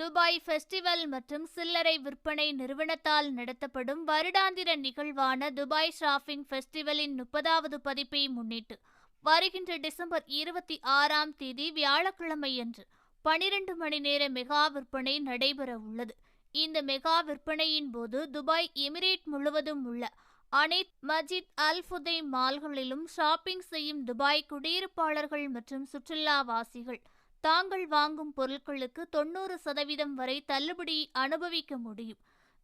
Dubai festival மற்றும் சில்லறை விற்பனை நிறுவனத்தால் நடத்தப்படும் வருடாந்திர நிகழ்வான துபாய் ஷாப்பிங் ஃபெஸ்டிவலின் முப்பதாவது பதிப்பை முன்னிட்டு வருகின்ற டிசம்பர் இருபத்தி ஆறாம் தேதி வியாழக்கிழமையன்று பனிரெண்டு மணி நேர மெகா விற்பனை நடைபெற உள்ளது. இந்த மெகா விற்பனையின் போது துபாய் எமிரேட் முழுவதும் உள்ள அனைத் மஜித் அல் ஃபுதை மால்களிலும் ஷாப்பிங் செய்யும் துபாய் குடியிருப்பாளர்கள் மற்றும் சுற்றுலாவாசிகள் தாங்கள் வாங்கும் பொருட்களுக்கு தொண்ணூறு சதவீதம் வரை தள்ளுபடி அனுபவிக்க முடியும்.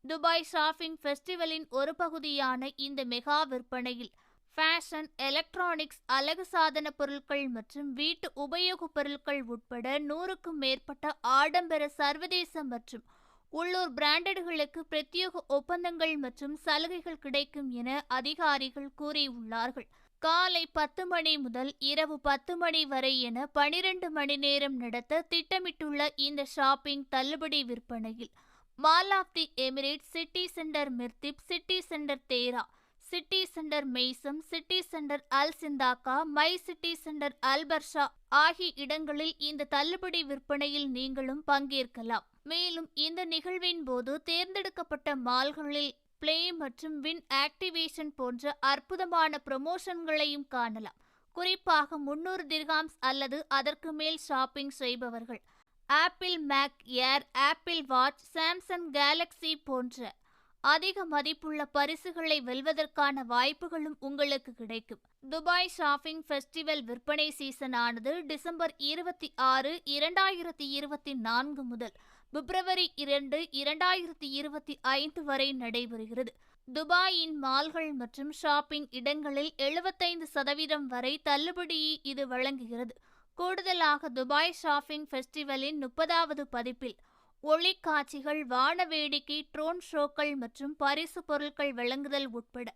துபாய் ஷாப்பிங் ஃபெஸ்டிவலின் ஒரு பகுதியான இந்த மெகா விற்பனையில் ஃபேஷன் எலக்ட்ரானிக்ஸ் அழகு சாதன பொருட்கள் மற்றும் வீட்டு உபயோகப் பொருட்கள் உட்பட நூறுக்கும் மேற்பட்ட ஆடம்பர சர்வதேச மற்றும் உள்ளூர் பிராண்டடுகளுக்கு பிரத்யேக ஒப்பந்தங்கள் மற்றும் சலுகைகள் கிடைக்கும் என அதிகாரிகள் கூறியுள்ளார்கள். காலை பத்து மணி முதல் இரவு பத்து மணி வரை என பனிரெண்டு மணி நேரம் நடத்த திட்டமிட்டுள்ள இந்த ஷாப்பிங் தள்ளுபடி விற்பனையில். Mall of the Emirate City Centre Mirdif City Centre Deira City Centre Meaisem City Centre Al Shindagha My City Centre Al Barsha ஆகிய இடங்களில் இந்த தள்ளுபடி விற்பனையில் நீங்களும் பங்கேற்கலாம். மேலும் இந்த நிகழ்வின் போது தேர்ந்தெடுக்கப்பட்ட மால்களில் பிளே மற்றும் வின் ஆக்டிவேஷன் போன்ற அற்புதமான ப்ரமோஷன்களையும் காணலாம். குறிப்பாக முன்னூறு திர்காம்ஸ் அல்லது அதற்கு மேல் ஷாப்பிங் செய்பவர்கள். Apple Mac Air Apple Watch Samsung Galaxy போன்ற அதிக மதிப்புள்ள பரிசுகளை வெல்வதற்கான வாய்ப்புகளும் உங்களுக்கு கிடைக்கும். துபாய் ஷாப்பிங் ஃபெஸ்டிவல் விற்பனை சீசன் ஆனது டிசம்பர் இருபத்தி ஆறு இரண்டாயிரத்தி இருபத்தி நான்கு முதல் பிப்ரவரி இரண்டு இரண்டாயிரத்தி இருபத்தி ஐந்து வரை நடைபெறுகிறது. துபாயின் மால்கள் மற்றும் ஷாப்பிங் இடங்களில் எழுபத்தைந்து சதவீதம் வரை தள்ளுபடியை இது வழங்குகிறது. கூடுதலாக துபாய் ஷாப்பிங் ஃபெஸ்டிவலின் முப்பதாவது பதிப்பில் ஒளிக்காட்சிகள் வான வேடிக்கை ட்ரோன் ஷோக்கள் மற்றும் பரிசு பொருட்கள் வழங்குதல் உட்பட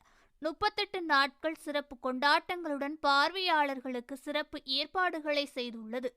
முப்பத்தெட்டு நாட்கள் சிறப்பு கொண்டாட்டங்களுடன் பார்வையாளர்களுக்கு சிறப்பு ஏற்பாடுகளை செய்துள்ளது.